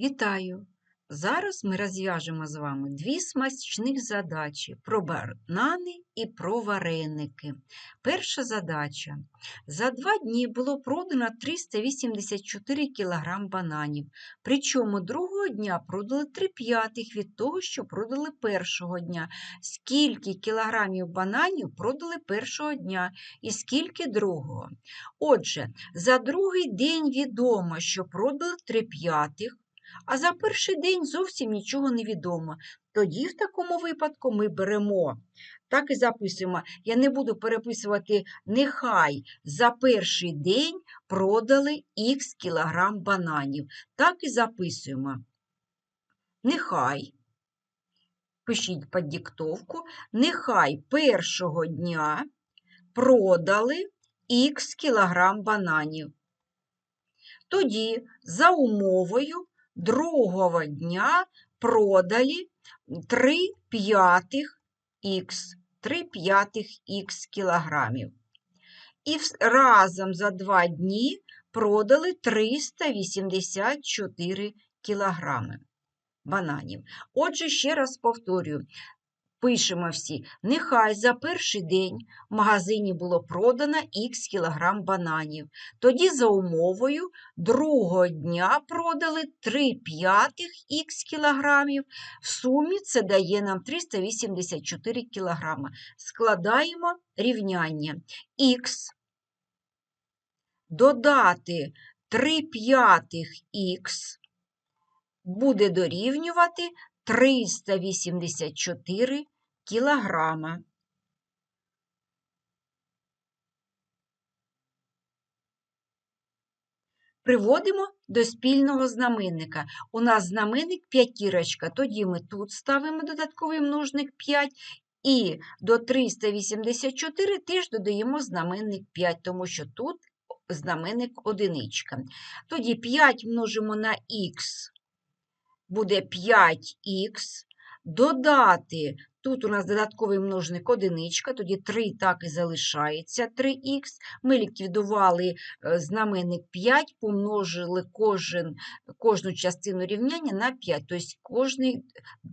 Вітаю! Зараз ми розв'яжемо з вами дві смачних задачі про банани і про вареники. Перша задача. За два дні було продано 384 кг бананів, причому другого дня продали 3 п'ятих від того, що продали першого дня. Скільки кілограмів бананів продали першого дня і скільки другого? Отже, за другий день відомо, що продали 3 п'ятих, а за перший день зовсім нічого не відомо. Тоді, в такому випадку, ми беремо, так і записуємо. Я не буду переписувати, нехай за перший день продали х кілограм бананів. Так і записуємо. Нехай. Пишіть під диктовку, нехай першого дня продали х кілограм бананів. Тоді, за умовою, другого дня продали 3 п'ятих х, 3 п'ятих х кілограмів. І разом за два дні продали 384 кілограми бананів. Отже, ще раз повторюю, Пишемо всі, нехай за перший день в магазині було продано х кілограм бананів. Тоді, за умовою, другого дня продали 3 п'ятих х кілограмів. В сумі це дає нам 384 кілограми. Складаємо рівняння х додати 3 п'ятих х буде дорівнювати 384 кілограма. Приводимо до спільного знаменника. У нас знаменник п'ятірочка, тоді ми тут ставимо додатковий множник 5 і до 384 теж додаємо знаменник 5, тому що тут знаменник одиничка. Тоді 5 множимо на х буде 5х, додати, тут у нас додатковий множник одиничка, тоді 3 так і залишається 3х. Ми ліквідували е, знаменник 5, помножили кожен, кожну частину рівняння на 5. Тобто кожний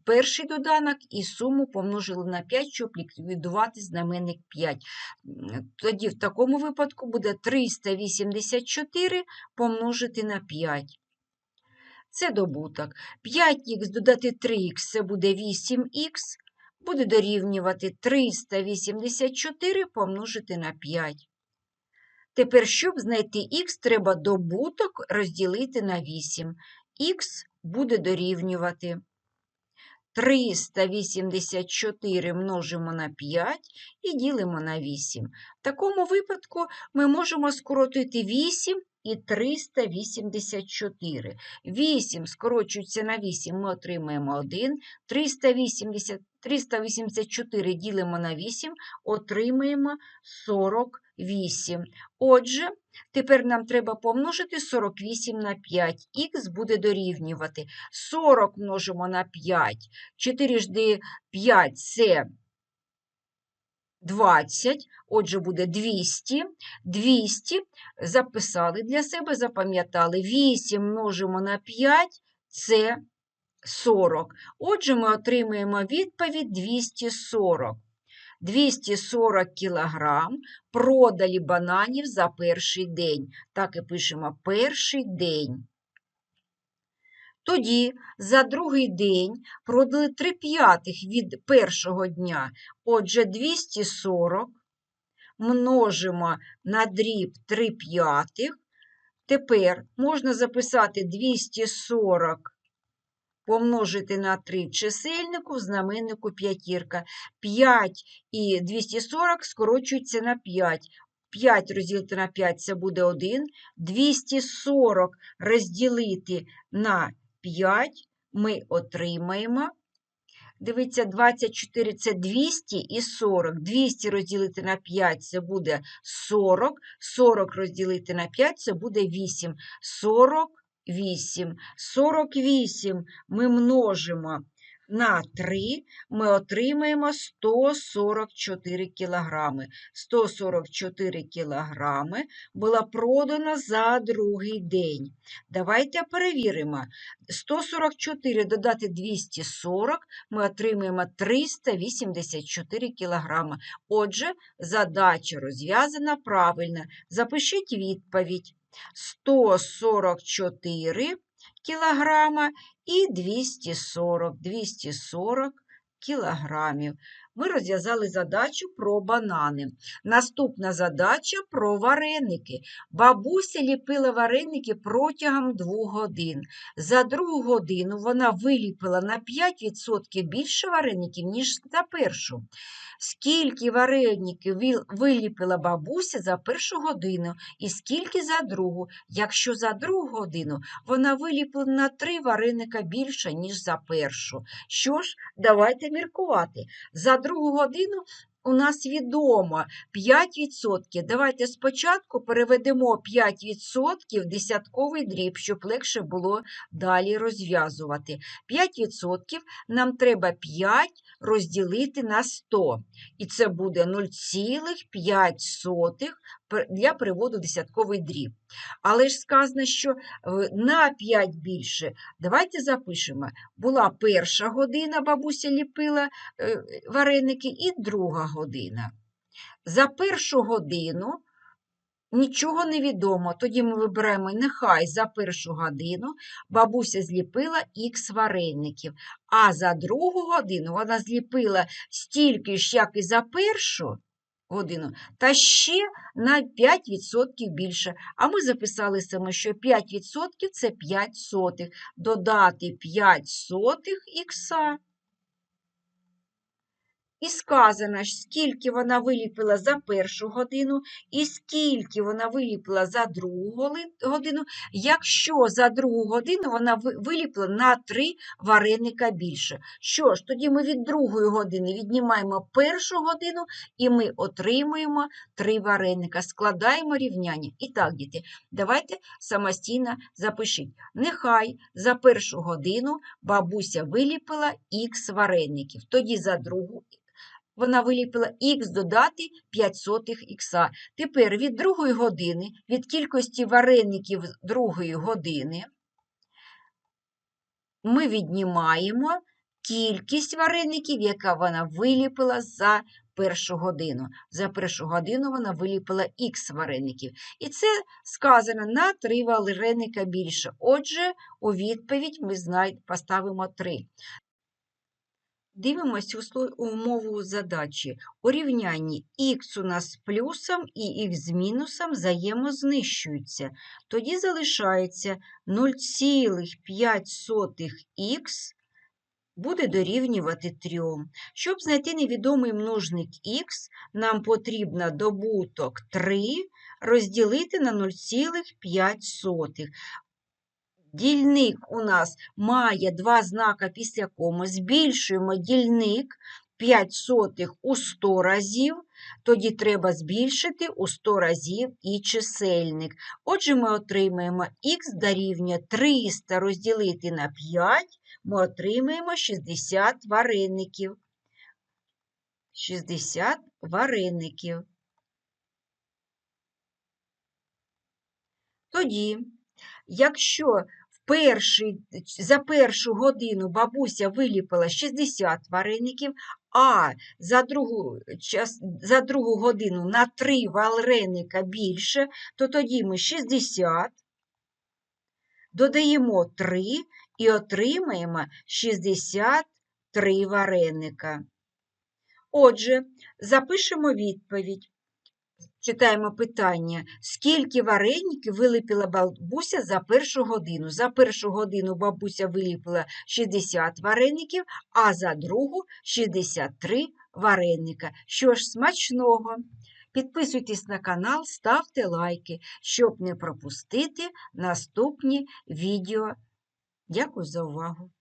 перший доданок і суму помножили на 5, щоб ліквідувати знаменник 5. Тоді в такому випадку буде 384 помножити на 5 це добуток. 5х додати 3х це буде 8х, буде дорівнювати 384 помножити на 5. Тепер, щоб знайти х, треба добуток розділити на 8. Х буде дорівнювати. 384 множимо на 5 і ділимо на 8. В такому випадку ми можемо скоротити 8 і 384. 8 скорочується на 8, ми отримаємо 1. 380, 384 ділимо на 8, отримаємо 48. Отже, тепер нам треба помножити 48 на 5. Х буде дорівнювати. 40 множимо на 5. 4 жди 5 це 20, отже, буде 200. 200 записали для себе, запам'ятали. 8 множимо на 5 це 40. Отже, ми отримаємо відповідь 240. 240 кілограм продали бананів за перший день. Так і пишемо перший день. Тоді за другий день продали 3 п'ятих від першого дня. Отже, 240 множимо на дріб 3 п'ятих. Тепер можна записати 240 помножити на 3 в чисельнику, в знаменнику п'ятірка. 5 і 240 скорочуються на 5. 5 розділити на 5 це буде 1. 240 розділити на 5 ми отримаємо. Дивіться, 24 це 200 і 40. 200 розділити на 5 це буде 40. 40 розділити на 5 це буде 8. 48. 48 ми множимо на 3 ми отримаємо 144 кілограми. 144 кілограми була продана за другий день. Давайте перевіримо. 144 додати 240, ми отримаємо 384 кілограми. Отже, задача розв'язана правильно. Запишіть відповідь. 144 кілограма і 240, 240 кілограмів. Ми розв'язали задачу про банани. Наступна задача про вареники. Бабуся ліпила вареники протягом двох годин. За другу годину вона виліпила на 5% більше вареників, ніж за першу. Скільки вареників виліпила бабуся за першу годину і скільки за другу, якщо за другу годину вона виліпила на три вареника більше, ніж за першу. Що ж, давайте міркувати. За другу годину у нас відомо 5%. Давайте спочатку переведемо 5% в десятковий дріб, щоб легше було далі розв'язувати. 5% нам треба 5 розділити на 100. І це буде 0,5 пер- для переводу десятковий дріб. Але ж сказано, що е, на 5 більше. Давайте запишемо. Була перша година, бабуся ліпила е, вареники, і друга година. За першу годину нічого не відомо. Тоді ми вибираємо нехай за першу годину бабуся зліпила х вареників, а за другу годину вона зліпила стільки ж, як і за першу годину, та ще на 5% більше. А ми записали саме, що 5% це 5 сотих. Додати 5 сотих ікса. І сказано, скільки вона виліпила за першу годину, і скільки вона виліпила за другу годину, якщо за другу годину вона ви- виліпила на 3 вареника більше. Що ж, тоді ми від другої години віднімаємо першу годину і ми отримуємо 3 вареника, складаємо рівняння. І так, діти, давайте самостійно запишіть. Нехай за першу годину бабуся виліпила х вареників, тоді за другу вона виліпила х додати 5 сотих х. Тепер від другої години, від кількості вареників другої години, ми віднімаємо кількість вареників, яка вона виліпила за першу годину. За першу годину вона виліпила х вареників. І це сказано на 3 вареника більше. Отже, у відповідь ми поставимо 3. Дивимось усло- умову задачі. У рівнянні х у нас з плюсом і х з мінусом взаємознищуються. Тоді залишається 0,5х буде дорівнювати 3. Щоб знайти невідомий множник х, нам потрібно добуток 3 розділити на 0,5. Дільник у нас має два знака після коми. Збільшуємо дільник 5 сотих у 100 разів, тоді треба збільшити у 100 разів і чисельник. Отже, ми отримаємо х дорівнює 300 розділити на 5, ми отримаємо 60 вареників. 60 вареників. Тоді, якщо перший, за першу годину бабуся виліпила 60 вареників, а за другу, час, за другу годину на 3 вареника більше, то тоді ми 60 додаємо 3 і отримаємо 63 вареника. Отже, запишемо відповідь. Читаємо питання. Скільки вареників виліпила бабуся за першу годину? За першу годину бабуся виліпила 60 вареників, а за другу 63 вареника. Що ж, смачного! Підписуйтесь на канал, ставте лайки, щоб не пропустити наступні відео. Дякую за увагу!